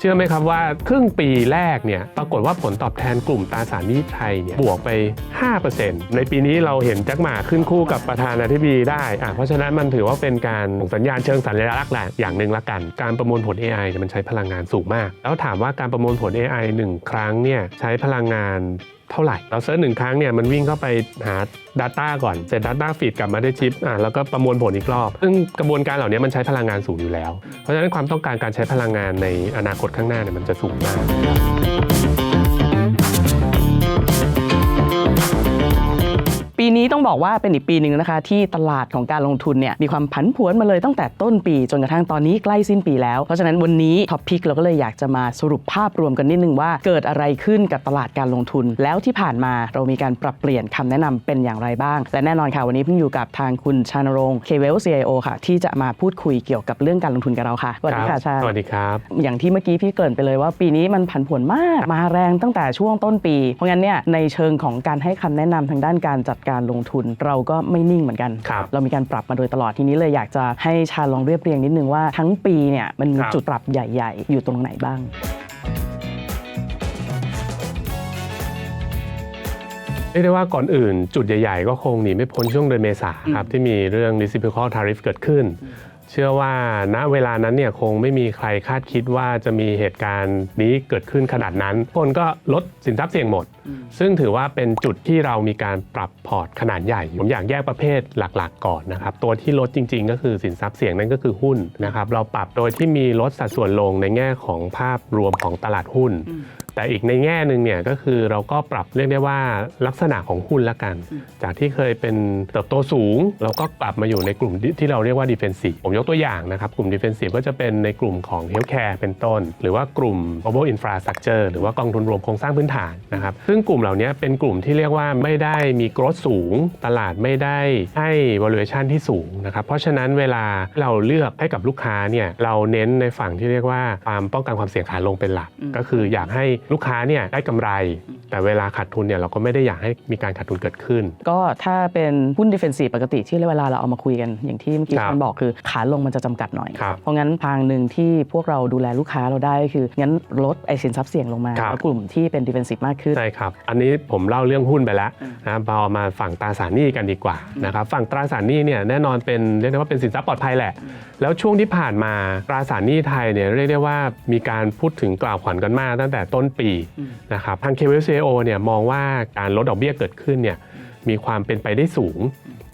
เชื่อไหมครับว่าครึ่งปีแรกเนี่ยปรากฏว่าผลตอบแทนกลุ่มตราสารหนี้ไทยเนี่ยบวกไป 5%ในปีนี้เราเห็นแจ็คหมาขึ้นคู่กับประธานาธิบดีได้อะเพราะฉะนั้นมันถือว่าเป็นการสัญญาณเชิงสัญลักษณ์แหละอย่างหนึ่งละกัน การประมวลผล AI เนี่ยมันใช้พลังงานสูงมาก แล้วถามว่าการประมวลผล AI หนึ่งครั้งเนี่ยใช้พลังงาน เท่าไหร่ เราเซิร์ชหนึ่งครั้งเนี่ยมันวิ่งเข้าไปหา Data ก่อน เสร็จ Data ฟีดกลับมาได้ชิปอะแล้วก็ประมวลผลอีกรอบ ซึ่งกระบวนการเหล่านี้มันใช้พลังงานสูงอยู่แล้ว เพราะฉะนั้นความต้องการการใช้พลังงานในอนาคตข้างหน้าเนี่ยมันจะสูงมาก ปีนี้ต้องบอกว่าเป็นอีกปีหนึ่งนะคะ ที่ตลาดของการลงทุนเนี่ยมีความผันผวนมาเลยตั้งแต่ต้นปี จนกระทั่งตอนนี้ใกล้สิ้นปีแล้ว เพราะฉะนั้นวันนี้ท็อปพิกเราก็เลยอยากจะมาสรุปภาพรวมกันนิดนึงว่าเกิดอะไรขึ้นกับตลาดการลงทุน แล้วที่ผ่านมาเรามีการปรับเปลี่ยนคำแนะนำเป็นอย่างไรบ้าง และแน่นอนค่ะวันนี้เพิ่งอยู่กับทางคุณชานรงค์เคเวล CIO ค่ะ ที่จะมาพูดคุยเกี่ยวกับเรื่องการลงทุนกับเราค่ะสวัสดีค่ะชาสวัสดีครับ อย่างที่เมื่อกี้พี่เกริ่นไปเลยว่า ปีนี้มันผันผวนมากมาแรงตั้งแต่ช่วงต้นปี เพราะงั้นเนี่ยในเชิงของการให้คำแนะนำทางด้านการจัดการลงทุนเราก็ไม่นิ่งเหมือนกันครับเรามีการปรับมาโดยตลอดทีนี้เลยอยากจะให้ชาลองเรียบเรียงนิดนึงว่าทั้งปีเนี่ยมันมีครับจุดปรับใหญ่ ๆ อยู่ตรงไหนบ้างเรียกได้ว่าก่อนอื่นจุดใหญ่ ๆ ก็คงหนีไม่พ้นช่วงเดือนเมษาครับที่มีเรื่อง reciprocal tariff เกิดขึ้น เชื่อว่าณเวลานั้นเนี่ยคงไม่มีใครคาดคิดว่าจะมีเหตุการณ์นี้เกิดขึ้นขนาดนั้น คนก็ลดสินทรัพย์เสี่ยงหมด ซึ่งถือว่าเป็นจุดที่เรามีการปรับพอร์ตขนาดใหญ่ ผมอยากแยกประเภทหลักๆ ก่อนนะครับ ตัวที่ลดจริง ๆ ก็คือสินทรัพย์เสี่ยงนั่นก็คือหุ้นนะครับ เราปรับโดยที่มีลดสัดส่วนลงในแง่ของภาพรวมของตลาดหุ้น แต่อีกในแง่หนึ่งเนี่ยก็คือเราก็ปรับเรียกได้ว่าลักษณะของหุ้นละกัน จากที่เคยเป็นเติบโตสูง เราก็ปรับมาอยู่ในกลุ่มที่เราเรียกว่า defensive ผมยกตัวอย่างนะครับ กลุ่ม defensive ก็จะเป็นในกลุ่มของ healthcare เป็นต้น หรือว่ากลุ่ม global infrastructure หรือว่ากองทุนรวมโครงสร้างพื้นฐานนะครับ ซึ่งกลุ่มเหล่านี้เป็นกลุ่มที่เรียกว่าไม่ได้มี growth สูง ตลาดไม่ได้ให้ valuation ที่สูงนะครับ เพราะฉะนั้นเวลาเราเลือกให้กับลูกค้าเนี่ยเราเน้นในฝั่งที่เรียกว่าความป้องกันความเสี่ยงขาลงเป็นหลัก ก็คืออยากให้ลูกค้าเนี่ยได้กำไร แต่เวลาขาดทุนเนี่ยเราก็ไม่ได้อยากให้มีการขาดทุนเกิดขึ้น ก็ถ้าเป็นหุ้นดิเฟนซีฟปกติที่เวลาเราเอามาคุยกันอย่างที่เมื่อกี้ครับท่านบอกคือขาลงมันจะจำกัดหน่อยครับเพราะงั้นทางหนึ่งที่พวกเราดูแลลูกค้าเราได้ก็คืองั้นลดไอสินทรัพย์เสี่ยงลงมาครับแล้วกลุ่มที่เป็นดิเฟนซีฟมากขึ้นใช่ครับอันนี้ผมเล่าเรื่องหุ้นไปแล้วนะพอมาฝั่งตราสารหนี้กันดีกว่านะครับฝั่งตราสารหนี้เนี่ยแน่นอนเป็นเรียกได้ว่าเป็นสินทรัพย์ปลอดภัยแหละ แล้วช่วงที่ผ่านมาตราสารหนี้ไทยเนี่ยเรียกได้ว่ามีการพูดถึงกล่าวขวัญกันมากตั้งแต่ต้นปีนะครับทาง KWCO เนี่ยมองว่าการลดดอกเบี้ยเกิดขึ้นเนี่ยมีความเป็นไปได้สูง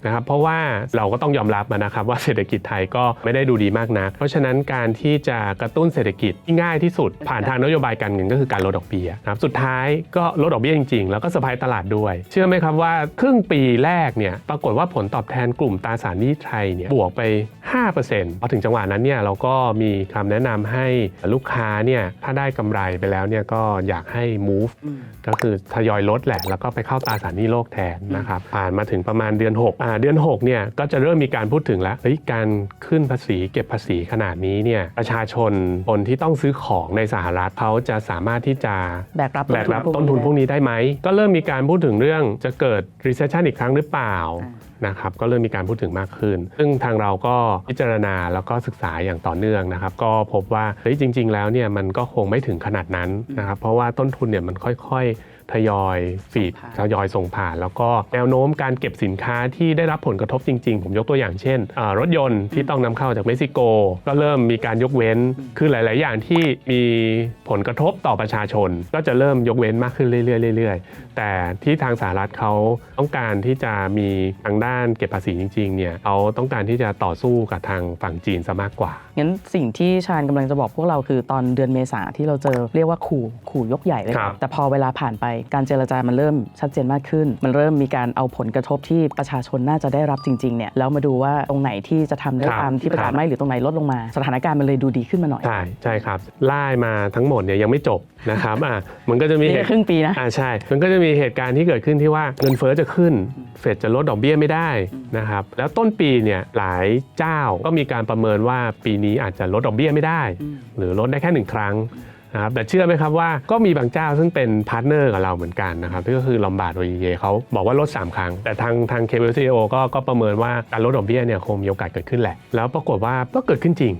นะครับเพราะว่าเราก็ต้องยอมรับนะครับว่าเศรษฐกิจไทยก็ไม่ได้ดูดีมากนัก เพราะฉะนั้นการที่จะกระตุ้นเศรษฐกิจที่ง่ายที่สุด ผ่านทางนโยบายการเงินก็คือการลดดอกเบี้ยนะครับสุดท้ายก็ลดดอกเบี้ยจริง ๆ แล้วก็สะพายตลาดด้วย เชื่อไหมครับว่าครึ่งปีแรกเนี่ยปรากฏว่าผลตอบแทนกลุ่มตราสารหนี้ไทยเนี่ยบวกไป 5%พอถึงจังหวะนั้นเนี่ยเราก็มีคำแนะนำให้ลูกค้าเนี่ยถ้าได้กำไรไปแล้วเนี่ยก็อยากให้ move ก็คือทยอยลดแหละแล้วก็ไปเข้าตราสารหนี้โลกแทนนะครับผ่านมาถึงประมาณเดือน6อ่าเดือน6เนี่ยก็จะเริ่มมีการพูดถึงแล้วเฮ้ยการขึ้นภาษีเก็บภาษีขนาดนี้เนี่ยประชาชนคนที่ต้องซื้อของในสหรัฐเขาจะสามารถที่จะแบกรับแบกรับต้นทุนพวกนี้ได้ไหม ก็เริ่มมีการพูดถึงเรื่องจะเกิด recession อีกครั้งหรือเปล่านะครับก็เริ่มมีการพูดถึงมากขึ้น ซึ่งทางเราก็พิจารณาแล้วก็ศึกษาอย่างต่อเนื่องนะครับ ก็พบว่าเฮ้ยจริง ๆ แล้วเนี่ยมันก็คงไม่ถึงขนาดนั้นนะครับ เพราะว่าต้นทุนเนี่ยมันค่อย ๆ ทยอยฟีดทยอยส่งผ่าน แล้วก็แนวโน้มการเก็บสินค้าที่ได้รับผลกระทบจริง ๆ ผมยกตัวอย่างเช่นอ่ารถยนต์ที่ต้องนำเข้าจากเม็กซิโก ก็เริ่มมีการยกเว้น คือหลาย ๆ อย่างที่มีผลกระทบต่อประชาชน ก็จะเริ่มยกเว้นมากขึ้นเรื่อยๆเรื่อยๆ แต่ที่ทางสหรัฐเขาต้องการที่จะมีทางด้านเก็บภาษีจริงๆเนี่ยเขาต้องการที่จะต่อสู้กับทางฝั่งจีนซะมากกว่า งั้นสิ่งที่ชาญกำลังจะบอกพวกเราคือตอนเดือนเมษาที่เราเจอเรียกว่าขู่ขู่ยกใหญ่เลยครับ แต่พอเวลาผ่านไปการเจรจามันเริ่มชัดเจนมากขึ้น มันเริ่มมีการเอาผลกระทบที่ประชาชนน่าจะได้รับจริงๆเนี่ยแล้วมาดูว่าตรงไหนที่จะทำได้ครับตามที่ประกาศครับไหมหรือตรงไหนลดลงมา สถานการณ์มันเลยดูดีขึ้นมาหน่อย ใช่ใช่ครับไล่มาทั้งหมดเนี่ยยังไม่จบนะครับอะมันก็จะมีนี่เหแค่ตุครึ่งปีนะอ่าใช่มันก็จะมีีเหตุการณ์ที่เกิดขึ้นที่ว่าเงินเฟ้อจะขึ้น เฟดจะลดดอกเบี้ยไม่ได้นะครับแล้วต้นปีเนี่ยหลายเจ้าก็มีการประเมินว่าปีนี้อาจจะลดดอกเบี้ยไม่ได้ หรือลดได้แค่หนึ่งครั้ง นะครับแต่เชื่อไหมครับว่าก็มีบางเจ้าซึ่งเป็นพาร์ทเนอร์กับเราเหมือนกันนะครับที่ก็คือลอมบาร์ดโอเยเขาบอกว่าลด 3 ครั้ง แต่ทางทางเคเบิลซีโอก็ก็ประเมินว่าการลดดอกเบี้ยเนี่ยคงมีโอกาสเกิดขึ้นแหละ แล้วปรากฏว่าก็เกิดขึ้นจริง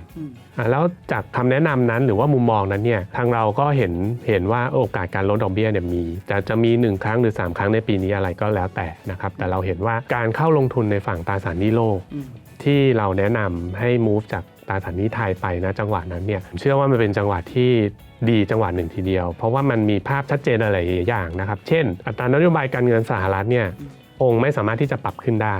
แล้วจากคำแนะนำนั้นหรือว่ามุมมองนั้นเนี่ยทางเราก็เห็นเห็นว่าโอกาสการลดดอกเบี้ยเนี่ยมีจะจะมี 1 ครั้งหรือ 3 ครั้งในปีนี้อะไรก็แล้วแต่นะครับแต่เราเห็นว่าการเข้าลงทุนในฝั่งตราสารหนี้โลกที่เราแนะนำให้ move จาก ตราสารหนี้ไทยไปนะจังหวะนั้นเนี่ยผมเชื่อว่ามันเป็นจังหวะที่ดีจังหวะหนึ่งทีเดียว เพราะว่ามันมีภาพชัดเจนอะไรอย่างนะครับ เช่น อัตรานโยบายการเงินสหรัฐเนี่ยคงไม่สามารถที่จะปรับขึ้นได้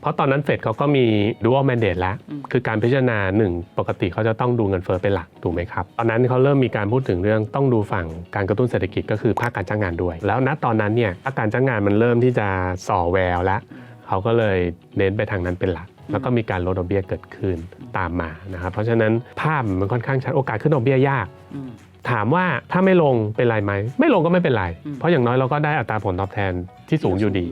เพราะตอนนั้นเฟดเขาก็มี dual mandate แล้ว คือการพิจารณาหนึ่งปกติเขาจะต้องดูเงินเฟ้อเป็นหลักถูกไหมครับ ตอนนั้นเขาเริ่มมีการพูดถึงเรื่องต้องดูฝั่งการกระตุ้นเศรษฐกิจก็คือภาคการจ้างงานด้วย แล้วณตอนนั้นเนี่ยภาคการจ้างงานมันเริ่มที่จะส่อแววแล้วเขาก็เลยเน้นไปทางนั้นเป็นหลัก แล้วก็มีการลดดอกเบี้ยเกิดขึ้นตามมานะครับเพราะฉะนั้นภาพมันค่อนข้างชัดโอกาสขึ้นดอกเบี้ยยาก ถามว่าถ้าไม่ลงเป็นไรไหม ไม่ลงก็ไม่เป็นไร เพราะอย่างน้อยเราก็ได้อัตราผลตอบแทนที่สูงอยู่ดี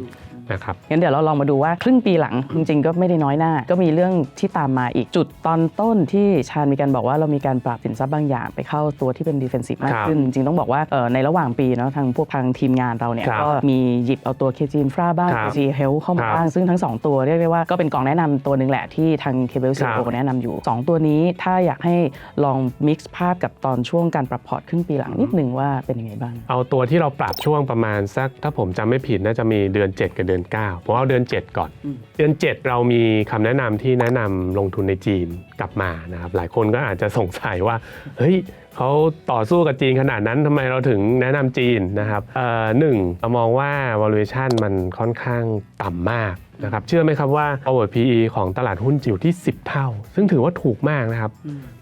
นะครับงั้นเดี๋ยวเราลองมาดูว่าครึ่งปีหลังจริงๆ ก็ไม่ได้น้อยหน้า ก็มีเรื่องที่ตามมาอีกจุดตอนต้นที่ชาญมีการบอกว่าเรามีการปรับสินทรัพย์บางอย่าง ไปเข้าตัวที่เป็นดิเฟนซีฟมากครับขึ้น จริงๆต้องบอกว่าเอ่อในระหว่างปีเนาะทางพวกทางทีมงานเราเนี่ยครับก็มีหยิบเอาตัว KG Infra บ้างครับ KG Health เข้ามาครับบ้างซึ่งทั้ง 2 ตัวเรียกได้ว่าก็เป็นกองแนะนำตัวหนึ่งแหละที่ทาง Cable ครับ CEO แนะนำอยู่ 2 ตัวนี้ถ้าอยากให้ลอง mix ภาพกับตอนช่วงการปรับพอร์ตครึ่งปีหลังนิดนึงว่าเป็นยังไงบ้าง เอาตัวที่เราปรับช่วงประมาณสักถ้าผมจำไม่ผิดน่าจะมีเดือน 7 กับเดือน9 ผมเอาเดือน 7 ก่อนอืมเดือน 7 เรามีคำแนะนำที่แนะนำลงทุนในจีนกลับมานะครับหลายคนก็อาจจะสงสัยว่าเฮ้ยเขาต่อสู้กับจีนขนาดนั้นทำไมเราถึงแนะนำจีนนะครับเอ่อหนึ่งเรามองว่า valuation มันค่อนข้างต่ำมาก นะครับเชื่อไหมครับว่า forward PE ของตลาดหุ้นอยู่ที่ 10 เท่า ซึ่งถือว่าถูกมากนะครับ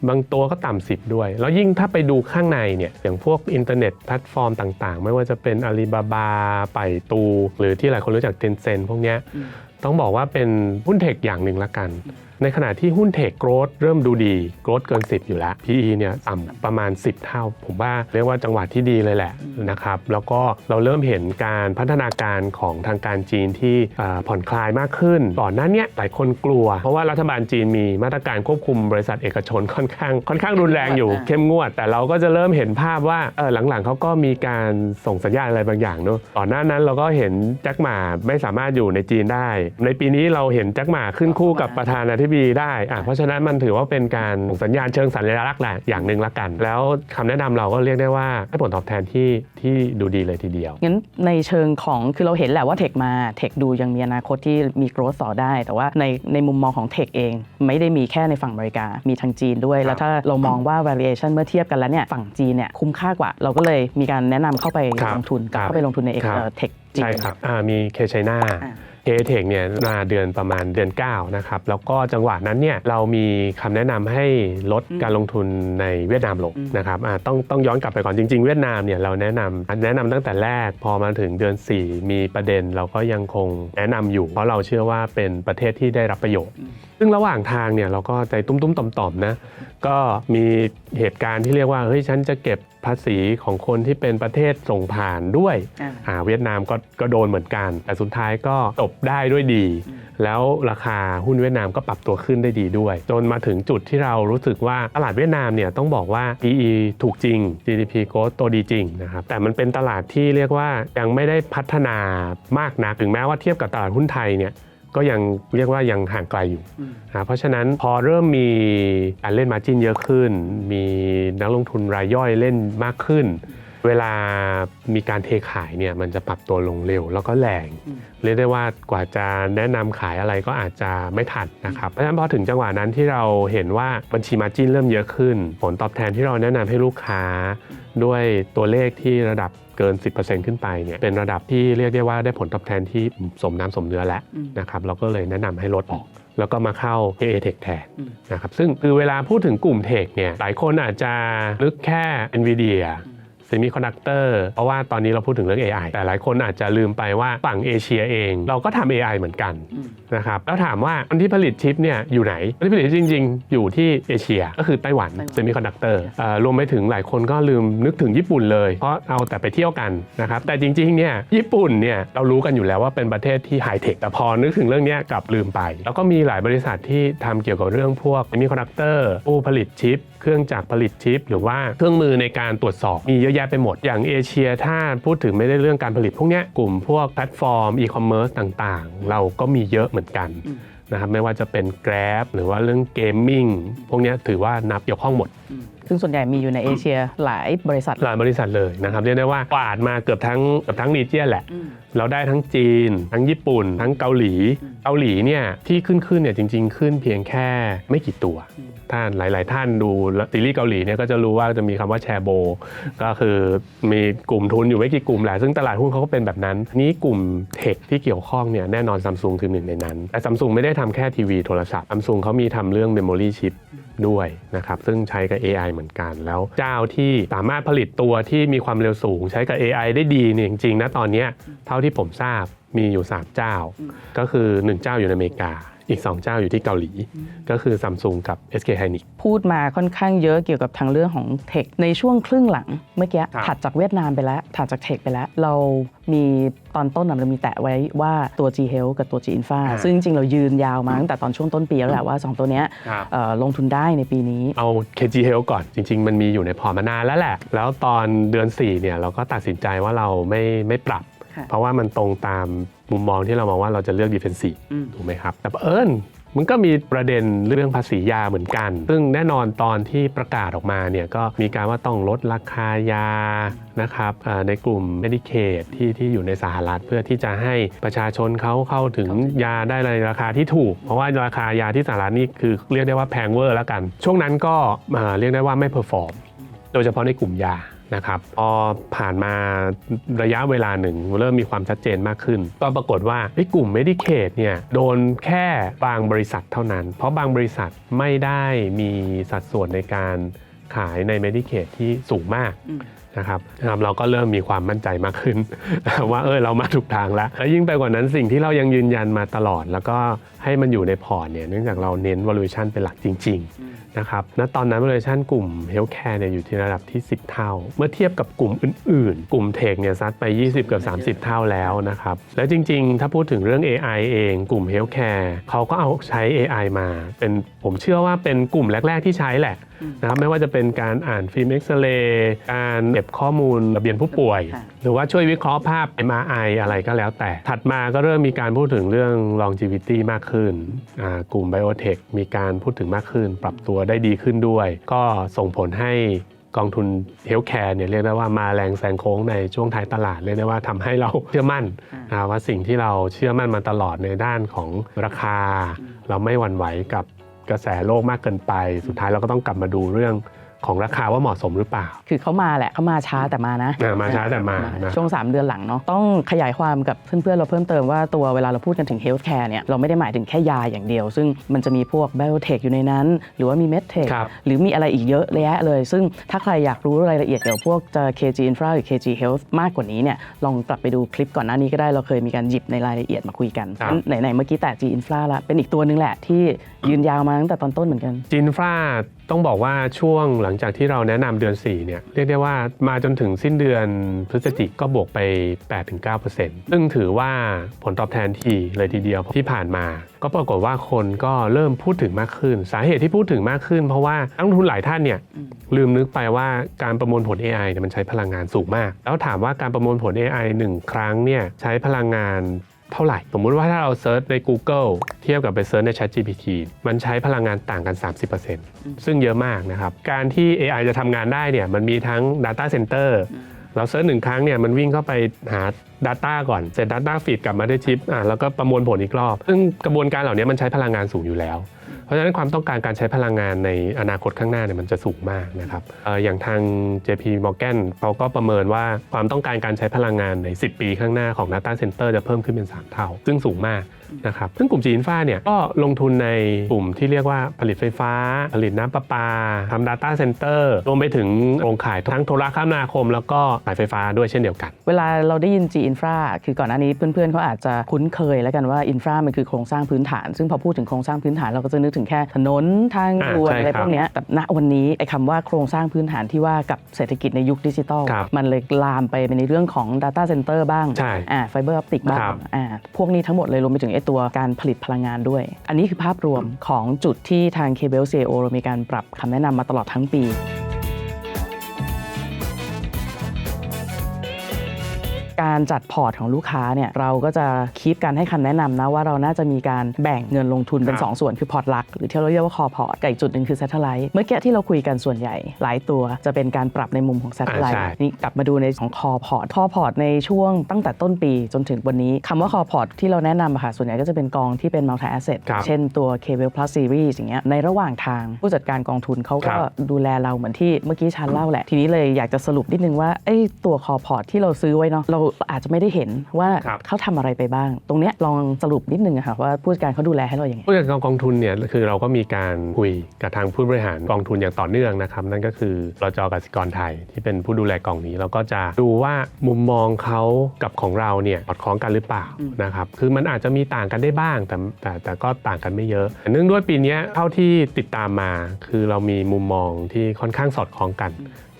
บางตัวก็ต่ำสิบด้วย แล้วยิ่งถ้าไปดูข้างในเนี่ยอย่างพวกอินเทอร์เน็ตแพลตฟอร์มต่างๆ ไม่ว่าจะเป็น Alibaba ไปตู หรือที่หลายคนรู้จัก Tencent พวกเนี้ยต้องบอกว่าเป็นหุ้นเทคอย่างหนึ่งละกัน ในขณะที่หุ้นเทคโกรดเริ่มดูดีโกรดเกิน 10 อยู่แล้ว PE เนี่ยต่ำประมาณ 10 เท่า ผมว่าเรียกว่าจังหวะที่ดีเลยแหละนะครับแล้วก็เราเริ่มเห็นการพัฒนาการของทางการจีนที่อ่าผ่อนคลายมากขึ้นก่อนหน้าเนี้ยหลายคนกลัว เพราะว่ารัฐบาลจีนมีมาตรการควบคุมบริษัทเอกชนค่อนข้างค่อนข้างรุนแรงอยู่อ่าเข้มงวด แต่เราก็จะเริ่มเห็นภาพว่าเออหลังๆเขาก็มีการส่งสัญญาณอะไรบางอย่างเนอะก่อนหน้านั้นเราก็เห็นแจ็คหมาไม่สามารถอยู่ในจีนได้ ในปีนี้เราเห็นแจ็คหมาขึ้นคู่กับประธานาธิบดีได้อะเพราะฉะนั้นมันถือว่าเป็นการส่งสัญญาณเชิงสัญลักษณ์แหละอย่างหนึ่งละกัน แล้วคำแนะนำเราก็เรียกได้ว่าให้ผลตอบแทนที่ที่ดูดีเลยทีเดียวงั้นในเชิงของคือเราเห็นแหละว่าเทคมาเทคดูยังมีอนาคตที่มีโกรธต่อได้ แต่ว่าในในมุมมองของเทคเอง ไม่ได้มีแค่ในฝั่งอเมริกา มีทางจีนด้วยครับแล้วถ้าเรามองว่า variation เมื่อเทียบกันแล้วเนี่ยฝั่งจีนเนี่ยคุ้มค่ากว่า เราก็เลยมีการแนะนำเข้าไปครับลงทุนกลับครับเข้าไปลงทุนในครับเทคจีนใช่ครับอ่ามีเคชัยนาอ่า เอเทคเนี่ยมาเดือนประมาณเดือน 9 นะครับ แล้วก็จังหวะนั้นเนี่ยเรามีคำแนะนำให้ลดการลงทุนในเวียดนามลงนะครับต้องต้องย้อนกลับไปก่อนจริง ๆ เวียดนามเนี่ยเราแนะนำแนะนำตั้งแต่แรกพอมาถึงเดือน 4 มีประเด็นเราก็ยังคงแนะนำอยู่ เพราะเราเชื่อว่าเป็นประเทศที่ได้รับประโยชน์ ซึ่งระหว่างทางเนี่ยเราก็ใจตุ้มๆต่อมๆนะก็มีเหตุการณ์ที่เรียกว่าเฮ้ยฉันจะเก็บภาษีของคนที่เป็นประเทศส่งผ่านด้วยอ่า อ่าเวียดนามก็ก็โดนเหมือนกัน แต่สุดท้ายก็จบได้ด้วยดี แล้วราคาหุ้นเวียดนามก็ปรับตัวขึ้นได้ดีด้วย จนมาถึงจุดที่เรารู้สึกว่าตลาดเวียดนามเนี่ยต้องบอกว่า PE ถูกจริง GDP growth โตดีจริงนะครับแต่มันเป็นตลาดที่เรียกว่ายังไม่ได้พัฒนามากนักถึงแม้ว่าเทียบกับตลาดหุ้นไทยเนี่ย ก็ยังเรียกว่ายังห่างไกลอยู่นะเพราะฉะนั้นพอเริ่มมีการเล่นมาจิ้นเยอะขึ้น มีนักลงทุนรายย่อยเล่นมากขึ้น เวลามีการเทขายเนี่ยมันจะปรับตัวลงเร็วแล้วก็แรงเรียกได้ว่ากว่าจะแนะนำขายอะไรก็อาจจะไม่ทันนะครับเพราะฉะนั้นพอถึงจังหวะนั้นที่เราเห็นว่าบัญชีมาจิ้นเริ่มเยอะขึ้น ผลตอบแทนที่เราแนะนำให้ลูกค้า ด้วยตัวเลขที่ระดับเกิน 10%ขึ้นไปเนี่ยเป็นระดับที่เรียกได้ว่าได้ผลตอบแทนที่สมน้ำสมเนื้อแล้วนะครับเราก็เลยแนะนำให้ลดออกแล้วก็มาเข้า AA Tech แทนนะครับซึ่งคือเวลาพูดถึงกลุ่มเทคเนี่ยหลายคนอาจจะนึกแค่ NVIDIA ซ e มิคอนดักเตอร์เพราะว่าตอนนี้เราพูดถึงเรื่อง AI แต่หลายคนอาจจะลืมไปว่าฝั่งเอเชียเอง เราก็ทำ AI เหมือนกันนะครับแล้วถามว่าคนที่ผลิตชิปเนี่ยอยู่ไหนคนที่ผลิตจริง ๆ อยู่ที่เอเชียก็คือไต้หวันไต้หวันเซมิคอนดักเตอร์รวมไปถึงหลายคนก็ลืมนึกถึงญี่ปุ่นเลย เพราะเอาแต่ไปเที่ยวกันนะครับแต่จริงๆเนี่ยญี่ปุ่นเนี่ยเรารู้กันอยู่แล้วว่าเป็นประเทศที่ไฮเทคแต่พอนึกถึงเรื่องเนี้ยกลับลืมไป แล้วก็มีหลายบริษัทที่ทำเกี่ยวกับเรื่องพวกเซมิคอนดักเตอร์ผู้ผลิตชิป เครื่องจักรผลิตชิป หรือว่าเครื่องมือในการตรวจสอบมีเยอะแยะไปหมด อย่างเอเชียถ้าพูดถึงไม่ได้เรื่องการผลิตพวกเนี้ยกลุ่มพวกแพลตฟอร์มอีคอมเมิร์ซต่างๆ เราก็มีเยอะเหมือนกันนะครับไม่ว่าจะเป็น Grab หรือว่าเรื่องเกมมิ่งพวกเนี้ยถือว่านับเกี่ยวข้องหมด ซึ่งส่วนใหญ่มีอยู่ในเอเชียหลายบริษัทหลายบริษัทเลยนะครับเรียกได้ว่ากวาดมาเกือบทั้งเกือบทั้งรีเจียนแหละ เราได้ทั้งจีน ทั้งญี่ปุ่น ทั้งเกาหลี เกาหลีเนี่ยที่ขึ้นขึ้นเนี่ยจริง ๆ ขึ้นเพียงแค่ไม่กี่ตัว ท่านหลาย ๆ ท่านดูซีรีส์เกาหลีเนี่ยก็จะรู้ว่าจะมีคำว่าแชร์โบ ก็คือมีกลุ่มทุนอยู่ไม่กี่กลุ่มแหละซึ่งตลาดหุ้นเขาก็เป็นแบบนั้น นี้กลุ่มเทคที่เกี่ยวข้องเนี่ยแน่นอนซัมซุงคือหนึ่งในนั้น แต่ซัมซุงไม่ได้ทำแค่ทีวีโทรศัพท์ซัมซุงเขามีทำเรื่องเมมโมรีชิปด้วยนะครับซึ่งใช้กับ AI เหมือนกันแล้ว เจ้าที่สามารถผลิตตัวที่มีความเร็วสูง ใช้กับ AI ได้ดีเนี่ยจริงๆนะตอนนี้เท่าที่ผมทราบมีอยู่ 3 เจ้า ก็คือ 1 เจ้าอยู่ในอเมริกา อีก 2 เจ้าอยู่ที่เกาหลี ก็คือ Samsung กับ SK Hynix พูดมาค่อนข้างเยอะเกี่ยวกับทางเรื่องของเทคในช่วงครึ่งหลังเมื่อกี้ครับถัดจากเวียดนามไปแล้วถัดจากเทคไปแล้ว เรามีตอนต้นน่ะเรามีแตะไว้ว่าตัว G Health กับตัว G Infra ซึ่งจริงๆเรายืนยาวมาตั้งแต่ตอนช่วงต้นปีแล้วแหละว่า 2 ตัวเนี้ยครับเอ่อลงทุนได้ในปีนี้ เอา KG Health ก่อนจริง ๆ มันมีอยู่ในพอร์ตมานานแล้วแหละ แล้วตอนเดือน4เนี่ยเราก็ตัดสินใจว่าเราไม่ไม่ปรับค่ะเพราะว่ามันตรงตาม มุมมองที่เรามองว่าเราจะเลือก defensive อืมถูกไหมครับ แต่เอิญมันก็มีประเด็นเรื่องภาษียาเหมือนกัน ซึ่งแน่นอนตอนที่ประกาศออกมาเนี่ยก็มีการว่าต้องลดราคายานะครับอ่าในกลุ่ม Medicaid ที่ที่อยู่ในสหรัฐเพื่อที่จะให้ประชาชนเขาเข้าถึงยาได้ในราคาที่ถูก เพราะว่าราคายาที่สหรัฐนี่คือเรียกได้ว่าแพงเวอร์แล้วกัน ช่วงนั้นก็อ่าเรียกได้ว่าไม่เพอร์ฟอร์มโดยเฉพาะในกลุ่มยา นะครับพอผ่านมาระยะเวลาหนึ่ง เริ่มมีความชัดเจนมากขึ้น ก็ปรากฏว่าไอ้กลุ่ม Medicaid เนี่ยโดนแค่บางบริษัทเท่านั้น เพราะบางบริษัทไม่ได้มีสัดส่วนในการขายใน Medicaid ที่สูงมากนะครับนะครับเราก็เริ่มมีความมั่นใจมากขึ้น ว่าเออเรามาถูกทางแล้วแล้วยิ่งไปกว่านั้นสิ่งที่เรายังยืนยันมาตลอด แล้วก็ให้มันอยู่ในพอร์ตเนี่ยเนื่องจากเราเน้น valuation เป็นหลักจริงๆนะครับ ณ ตอนนั้น valuation กลุ่ม healthcare เนี่ยอยู่ที่ระดับที่ 10 เท่า เมื่อเทียบกับกลุ่มอื่น ๆ กลุ่มเทคเนี่ยซัดไป 20 เกือบ 30 เท่าแล้วนะครับ แล้วจริง ๆ ถ้าพูดถึงเรื่อง AI เอง กลุ่ม healthcare เขาก็เอาใช้ AI มา เป็นผมเชื่อว่าเป็นกลุ่มแรก ๆ ที่ใช้แหละนะครับไม่ว่าจะเป็นการอ่านฟิล์มเอ็กซเรย์การเก็บข้อมูลระเบียนผู้ป่วยค่ะหรือว่าช่วยวิเคราะห์ภาพ MRI อะไรก็แล้วแต่ ถัดมาก็เริ่มมีการพูดถึงเรื่อง longevity มากขึ้นอ่ากลุ่ม biotech มีการพูดถึงมากขึ้น ปรับตัวได้ดีขึ้นด้วย ก็ส่งผลให้กองทุน healthcare เนี่ยเรียกได้ว่ามาแรงแซงโค้งในช่วงท้ายตลาดเรียกได้ว่าทำให้เราเชื่อมั่นนะว่าสิ่งที่เราเชื่อมั่นมาตลอดในด้านของราคา เราไม่หวั่นไหวกับกระแสโลกมากเกินไป สุดท้ายเราก็ต้องกลับมาดูเรื่อง ของราคาว่าเหมาะสมหรือเปล่า คือเขามาแหละเขามาช้าแต่มานะอ่ามาช้าแต่มานะช่วง 3 เดือนหลังเนาะต้องขยายความกับเพื่อนๆเราเพิ่มเติมว่าตัวเวลาเราพูดกันถึงเฮลท์แคร์เนี่ยเราไม่ได้หมายถึงแค่ยาอย่างเดียว ซึ่งมันจะมีพวกไบโอเทคอยู่ในนั้น หรือว่ามีเมดเทคครับหรือมีอะไรอีกเยอะแยะเลย ซึ่งถ้าใครอยากรู้รายละเอียดเกี่ยวกับพวกจะ KG Infra หรือ KG Health มากกว่านี้เนี่ยลองกลับไปดูคลิปก่อนหน้านี้ก็ได้เราเคยมีการหยิบในรายละเอียดมาคุยกันครับงั้นไหนๆเมื่อกี้แต่ G Infra ละเป็นอีกตัวหนึงแหละที่ยืนยาวมาตั้งแต่ตอนต้นเหมือนกันจินฟรา ต้องบอกว่าช่วงหลังจากที่เราแนะนำเดือน 4 เนี่ย เรียกได้ว่ามาจนถึงสิ้นเดือนพฤศจิกก็บวกไป 8-9%ซึ่งถือว่าผลตอบแทนทีเลยทีเดียวที่ผ่านมา ก็ปรากฏว่าคนก็เริ่มพูดถึงมากขึ้น สาเหตุที่พูดถึงมากขึ้น เพราะว่านักลงทุนหลายท่านเนี่ยลืมนึกไปว่าการประมวลผล AI เนี่ยมันใช้พลังงานสูงมาก แล้วถามว่าการประมวลผล AI 1 ครั้งเนี่ยใช้พลังงาน เท่าไหร่ สมมุติว่าถ้าเราเซิร์ชใน Google เทียบกับไปเซิร์ชใน ChatGPT มันใช้พลังงานต่างกัน 30%ซึ่งเยอะมากนะครับ การที่ AI จะทำงานได้เนี่ยมันมีทั้ง Data Center เราเซิร์ชหนึ่งครั้งเนี่ยมันวิ่งเข้าไปหา Data ก่อนเสร็จ Data feed กลับมาด้วยชิปอะแล้วก็ประมวลผลอีกรอบ ซึ่งกระบวนการเหล่านี้มันใช้พลังงานสูงอยู่แล้วเพ ราะฉะนั้นความต้องการการใช้พลังงานในอนาคตข้างหน้าเนี่ยมันจะสูงมากนะครับเอ่ออย่างทาง JP Morgan เขาก็ประเมินว่าความต้องการการใช้พลังงานใน 10 ปีข้างหน้าของ Data Center จะเพิ่มขึ้นเป็น 3 เท่า ซึ่งสูงมาก นะครับซึ่งกลุ่มจีนฟ้าเนี่ยก็ลงทุนในกลุ่มที่เรียกว่าผลิตไฟฟ้า ผลิตน้ำประปาทำ Data Center รวมไปถึงโรงข่ายทั้งโทรคมนาคม แล้วก็สายไฟฟ้าด้วยเช่นเดียวกัน เวลาเราได้ยิน G Infra คือก่อนหน้านี้เพื่อนๆเขาอาจจะคุ้นเคยแล้วกันว่า Infra มันคือโครงสร้างพื้นฐาน ซึ่งพอพูดถึงโครงสร้างพื้นฐานเราก็จะนึกถึงแค่ถนนทางด่วนอ่าใช่อะไรครับพวกเนี้ยแต่ณวันนี้ไอ้คำว่าโครงสร้างพื้นฐานที่ว่ากับเศรษฐกิจในยุคดิจิทัลครับมันเลยลามไปในเรื่องของ Data Center บ้างใช่อ่าไฟเบอร์ออปติกบ้างครับอ่าพวกนี้ทั้งหมดเลยรวมไปถึงตัวการผลิตพลังงานด้วย อันนี้คือภาพรวมของจุดที่ทาง Cable CIO เรามีการปรับคำแนะนำมาตลอดทั้งปี การจัดพอร์ตของลูกค้าเนี่ยเราก็จะคีปการให้คำแนะนำนะว่าเราน่าจะมีการแบ่งเงินลงทุนเป็นครับ2ส่วนคือพอร์ตหลัก หรือที่เราเรียกว่าคอพอร์ตกับอีกจุดหนึ่งคือ s a t เท l i t e เมื่อกี้ที่เราคุยกันส่วนใหญ่ หลายตัวจะเป็นการปรับในมุมของ s a t เท l i t อ่า e ใช่นี่กลับมาดูในของคอพอร์ตคอพอร์ตในช่วงตั้งแต่ต้นปีจนถึงวันนี้คำว่าคอพอร์ตที่เราแนะนำอะค่ะส่วนใหญ่ก็จะเป็นกองที่เป็น multi asset ครับเช่นตัว Cable Plus Series อย่างเงี้ยในระหว่างทางผู้จัดการกองทุนเขาครัก็บดูแลเราเหมือนที่เมื่อกี้ชันเล่าแหละทีนี้เลยอยากจะสรุปนิดนึงว่าไอ้ตัวคอพอร์ตที่เราซื้อไว้เนาะเราอาจจะไม่ได้เห็นว่าครับ เขาทำอะไรไปบ้าง ตรงเนี้ยลองสรุปนิดนึงอะค่ะว่าผู้จัดการเขาดูแลให้เราอย่างไง ผู้จัดการกองทุนเนี่ยคือเราก็มีการคุยกับทางผู้บริหารกองทุนอย่างต่อเนื่องนะครับ นั่นก็คือรจกสิกรไทยที่เป็นผู้ดูแลกองนี้ เราก็จะดูว่ามุมมองเขากับของเราเนี่ยสอดคล้องกันหรือเปล่านะครับคือมันอาจจะมีต่างกันได้บ้างแต่แต่แต่ก็ต่างกันไม่เยอะ เนื่องด้วยปีเนี้ยเท่าที่ติดตามมา คือเรามีมุมมองที่ค่อนข้างสอดคล้องกัน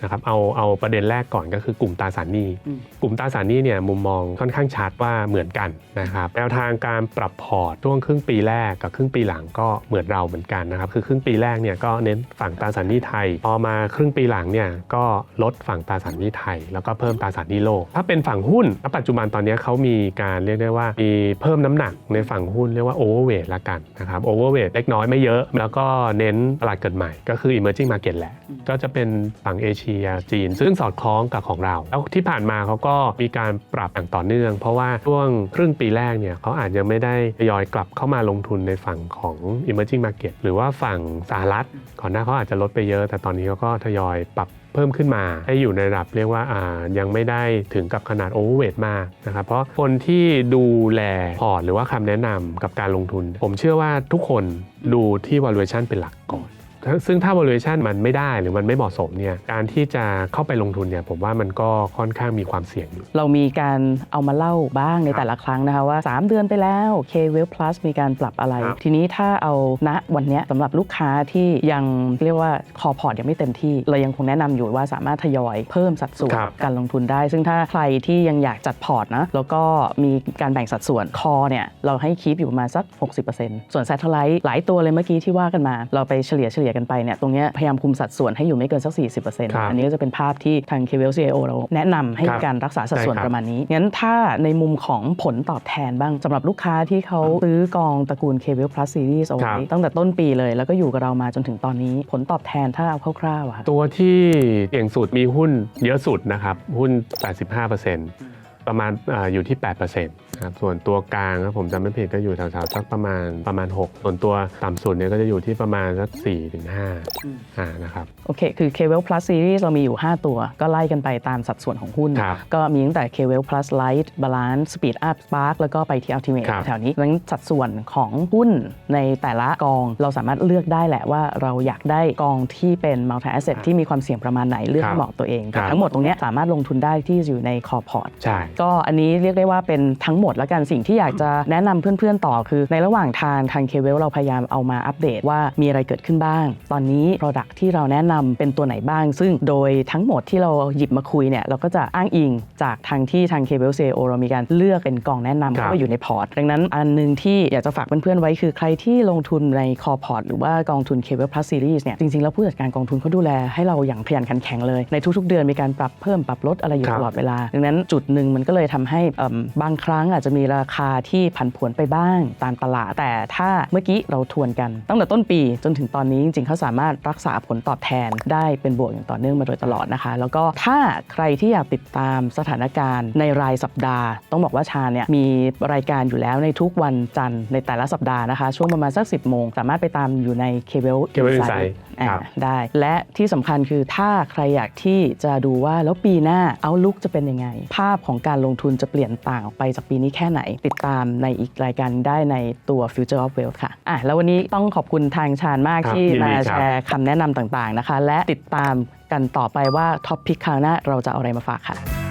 นะครับเอาเอาประเด็นแรกก่อนก็คือกลุ่มตราสารหนี้อืมกลุ่มตราสารหนี้เนี่ยมุมมองค่อนข้างชัดว่าเหมือนกันนะครับแนวทางการปรับพอร์ตช่วงครึ่งปีแรกกับครึ่งปีหลังก็เหมือนเราเหมือนกันนะครับคือครึ่งปีแรกเนี่ยก็เน้นฝั่งตราสารหนี้ไทย พอมาครึ่งปีหลังเนี่ยก็ลดฝั่งตราสารหนี้ไทย แล้วก็เพิ่มตราสารหนี้โลก ถ้าเป็นฝั่งหุ้นณปัจจุบันตอนนี้เขามีการเรียกได้ว่ามีเพิ่มน้ำหนักในฝั่งหุ้นเรียกว่าโอเวอร์เวทละกันนะครับโอเวอร์เวทเล็กน้อยไม่เยอะ แล้วก็เน้นตลาดเกิดใหม่ก็คือ emerging market แหละก็จะเป็นฝั่งเอเชียจีน ซึ่งสอดคล้องกับของเรา แล้วที่ผ่านมาเขาก็มีการปรับอย่างต่อเนื่อง เพราะว่าช่วงครึ่งปีแรกเนี่ยเขาอาจจะไม่ได้ทยอยกลับเข้ามาลงทุนในฝั่งของ emerging market หรือว่าฝั่งสหรัฐก่อนหน้าเขาอาจจะลดไปเยอะ แต่ตอนนี้เขาก็ทยอยปรับเพิ่มขึ้นมาให้อยู่ในระดับเรียกว่าอ่ายังไม่ได้ถึงกับขนาดโอเวอร์เวทมากนะครับเพราะคนที่ดูแลพอร์ตหรือว่าคำแนะนำกับการลงทุน ผมเชื่อว่าทุกคนดูที่ valuation เป็นหลักก่อน ซึ่งถ้า valuation มันไม่ได้หรือมันไม่เหมาะสมเนี่ยการที่จะเข้าไปลงทุนเนี่ยผมว่ามันก็ค่อนข้างมีความเสี่ยงอยู่ เรามีการเอามาเล่าบ้างในครับแต่ละครั้งนะคะว่า 3 เดือนไปแล้ว K w e l Plus มีการปรับอะไรครับทีนี้ถ้าเอาณวันเนี้ยสำหรับลูกค้าที่ยังเรียกว่าคอพอร์ตยังไม่เต็มที่ เรายังคงแนะนำอยู่ว่าสามารถทยอยเพิ่มสัดส่วนครับการลงทุนได้ ซึ่งถ้าใครที่ยังอยากจัดพอร์ตนะแล้วก็มีการแบ่งสัดส่วนคอเนี่ยเราให้คีปอยู่ประมาณสัก 60%ส่วน Satellite หลายตัวเลยเมื่อกี้ที่ว่ากันมา เราไปเฉลี่ยเฉลี่ยกันไปเนี่ยตรงเนี้ยพยายามคุมสัดส่วนให้อยู่ไม่เกินสัก 40%ครับอันนี้ก็จะเป็นภาพที่ทาง k w e l CIO เราแนะนำให้ครัมีบการรักษาสัดส่วนใช่ครับประมาณนี้งั้นถ้าในมุมของผลตอบแทนบ้างสำหรับลูกค้าที่เขาซื้อกองตระกูล k w e l Plus Series เอาครัไว้บตั้งแต่ต้นปีเลยแล้วก็อยู่กับเรามาจนถึงตอนนี้ผลตอบแทนถ้าเอาคร่าวๆอะค่ะตัวที่เสี่ยงสุดมีหุ้นเยอะสุดนะครับหุ้น 85%ประมาณอาอยู่ที่ 8% นะครับส่วนตัวกลางครับผมจำไม่ผิดก็อยู่แถวๆสักประมาณประมาณ 6 ส่วนตัวต่ำสุดเนี่ยก็จะอยู่ที่ประมาณสัก4ถึง5อ่านะครับ โอเค คือ k w e l Plus Series เรามีอยู่ 5 ตัว ก็ไล่กันไปตามสัดส่วนของหุ้น ครับก็มีตั้งแต่ k w e l Plus Light Balance Speed Up Spark แล้วก็ไปที่ Ultimate ครับ แถวนี้ดังนั้นสัดส่วนของหุ้นในแต่ละกอง เราสามารถเลือกได้แหละว่าเราอยากได้กองที่เป็น multi asset ที่มีความเสี่ยงประมาณไหนเลือกครัให้บเหมาะตัวเอง ครับ ทั้งหมดตรงเนี้ยสามารถลงทุนได้ที่อยู่ในคอพอร์ต ใช่ ก็อันนี้เรียกได้ว่าเป็นทั้งหมดแล้วกันสิ่งที่อยากจะแนะนำเพื่อนๆต่อคือ ในระหว่างทางทางเคเวลเราพยายามเอามาอัปเดตว่ามีอะไรเกิดขึ้นบ้าง ตอนนี้ Product ที่เราแนะนำเป็นตัวไหนบ้าง ซึ่งโดยทั้งหมดที่เราหยิบมาคุยเนี่ยเราก็จะอ้างอิงจากทางที่ทางเคเวลเซโอเรามีการเลือกเป็นกองแนะนำครับเข้าไปอยู่ในพอร์ตดังนั้นอันหนึงที่อยากจะฝากเพื่อนๆไว้คือใครที่ลงทุนในคอพอร์ตหรือว่ากองทุนเคเวลพลัสซีรีส์เนี่ยจริงๆแล้วผู้จัดการกองทุนเขาดูแลให้เราอย่างขยันขันแข็งเลย ในทุกๆเดือนมีการปรับเพิ่มปรับลดอะไรอยู่ครับตลอดเวลา ดังนั้นจุดหนึ่งมันก็เลยทำให้เอิ่มบางครั้งอาจจะมีราคาที่ผันผวนไปบ้างตามตลาด แต่ถ้าเมื่อกี้เราทวนกัน ตั้งแต่ต้นปีจนถึงตอนนี้จริงๆเขาสามารถรักษาผลตอบแทนได้เป็นบวกอย่างต่อเนื่องมาโดยตลอดนะคะ แล้วก็ถ้าใครที่อยากติดตามสถานการณ์ในรายสัปดาห์ ต้องบอกว่าชาเนี่ยมีรายการอยู่แล้วในทุกวันจันทร์ในแต่ละสัปดาห์นะคะ ช่วงประมาณสัก 10 โมง สามารถไปตามอยู่ใน Cable Cable Insight Insight อ่าครับได้และที่สำคัญคือถ้าใครอยากที่จะดูว่าแล้วปีหน้าเอาลุกจะเป็นยังไง ภาพของการลงทุนจะเปลี่ยนต่างออกไปจากปีนี้แค่ไหนติดตามในอีกรายการได้ในตัว Future of Wealth ค่ะอะ แล้ววันนี้ต้องขอบคุณทางชาญมากครับที่ยินดีมาครับ แชร์คำแนะนำต่างๆนะคะ และติดตามกันต่อไปว่าท็อปพิกคราวหน้าเราจะเอาอะไรมาฝากค่ะ